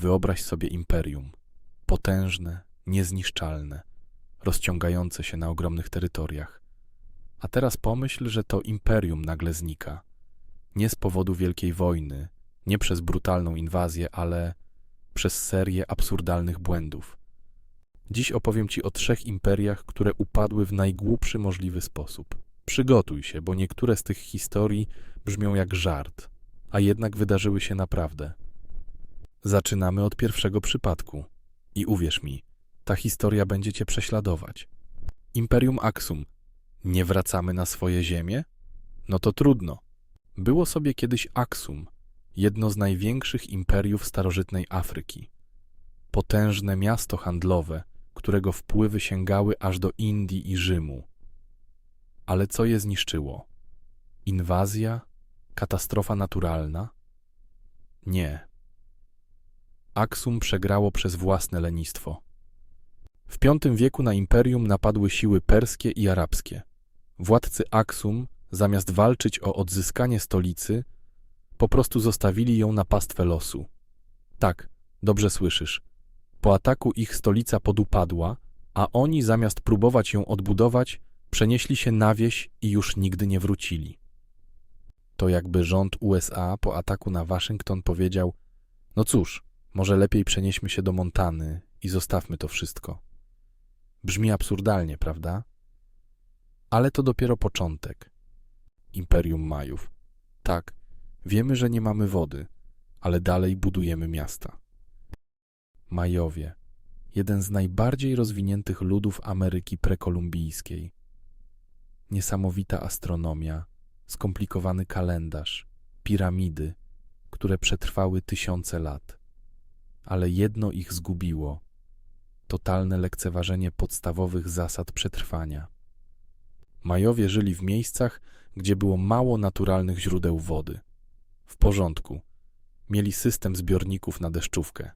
Wyobraź sobie imperium. Potężne, niezniszczalne, rozciągające się na ogromnych terytoriach. A teraz pomyśl, że to imperium nagle znika. Nie z powodu wielkiej wojny, nie przez brutalną inwazję, ale przez serię absurdalnych błędów. Dziś opowiem Ci o trzech imperiach, które upadły w najgłupszy możliwy sposób. Przygotuj się, bo niektóre z tych historii brzmią jak żart, a jednak wydarzyły się naprawdę. Zaczynamy od pierwszego przypadku. I uwierz mi, ta historia będzie Cię prześladować. Imperium Aksum. Nie wracamy na swoje ziemię? No to trudno. Było sobie kiedyś Aksum, jedno z największych imperiów starożytnej Afryki. Potężne miasto handlowe, którego wpływy sięgały aż do Indii i Rzymu. Ale co je zniszczyło? Inwazja? Katastrofa naturalna? Nie. Aksum przegrało przez własne lenistwo. W V wieku na imperium napadły siły perskie i arabskie. Władcy Aksum, zamiast walczyć o odzyskanie stolicy, po prostu zostawili ją na pastwę losu. Tak, dobrze słyszysz. Po ataku ich stolica podupadła, a oni zamiast próbować ją odbudować, przenieśli się na wieś i już nigdy nie wrócili. To jakby rząd USA po ataku na Waszyngton powiedział: No cóż, może lepiej przenieśmy się do Montany i zostawmy to wszystko. Brzmi absurdalnie, prawda? Ale to dopiero początek. Imperium Majów. Tak, wiemy, że nie mamy wody, ale dalej budujemy miasta. Majowie. Jeden z najbardziej rozwiniętych ludów Ameryki prekolumbijskiej. Niesamowita astronomia, skomplikowany kalendarz, piramidy, które przetrwały tysiące lat. Ale jedno ich zgubiło totalne lekceważenie podstawowych zasad przetrwania. Majowie żyli w miejscach, gdzie było mało naturalnych źródeł wody. W porządku. Mieli system zbiorników na deszczówkę.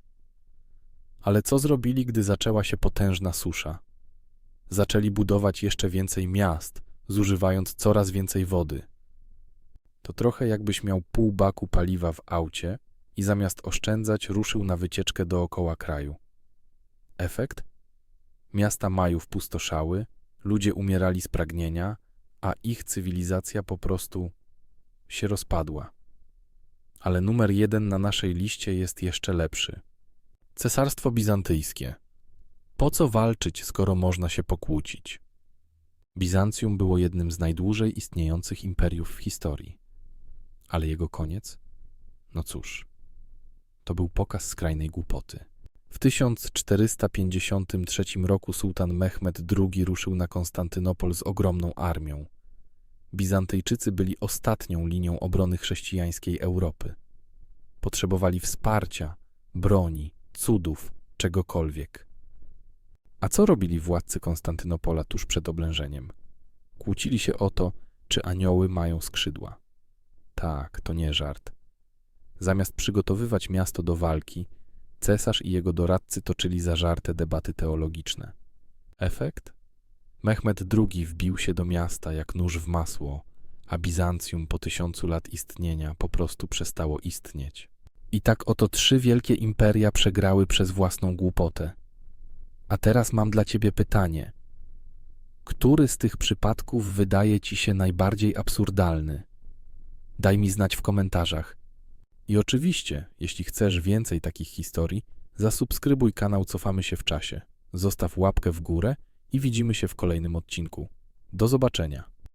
Ale co zrobili, gdy zaczęła się potężna susza? Zaczęli budować jeszcze więcej miast, zużywając coraz więcej wody. To trochę jakbyś miał pół baku paliwa w aucie i zamiast oszczędzać ruszył na wycieczkę dookoła kraju. Efekt? Miasta Majów pustoszały, ludzie umierali z pragnienia, a ich cywilizacja po prostu się rozpadła. Ale numer jeden na naszej liście jest jeszcze lepszy. Cesarstwo Bizantyjskie. Po co walczyć, skoro można się pokłócić? Bizancjum było jednym z najdłużej istniejących imperiów w historii. Ale jego koniec? No cóż, to był pokaz skrajnej głupoty. W 1453 roku sułtan Mehmed II ruszył na Konstantynopol z ogromną armią. Bizantyjczycy byli ostatnią linią obrony chrześcijańskiej Europy. Potrzebowali wsparcia, broni, cudów, czegokolwiek. A co robili władcy Konstantynopola tuż przed oblężeniem? Kłócili się o to, czy anioły mają skrzydła. Tak, to nie żart. Zamiast przygotowywać miasto do walki, cesarz i jego doradcy toczyli zażarte debaty teologiczne. Efekt? Mehmed II wbił się do miasta jak nóż w masło, a Bizancjum po tysiącu lat istnienia po prostu przestało istnieć. I tak oto trzy wielkie imperia przegrały przez własną głupotę. A teraz mam dla ciebie pytanie. Który z tych przypadków wydaje ci się najbardziej absurdalny? Daj mi znać w komentarzach. I oczywiście, jeśli chcesz więcej takich historii, zasubskrybuj kanał Cofamy się w czasie, zostaw łapkę w górę i widzimy się w kolejnym odcinku. Do zobaczenia.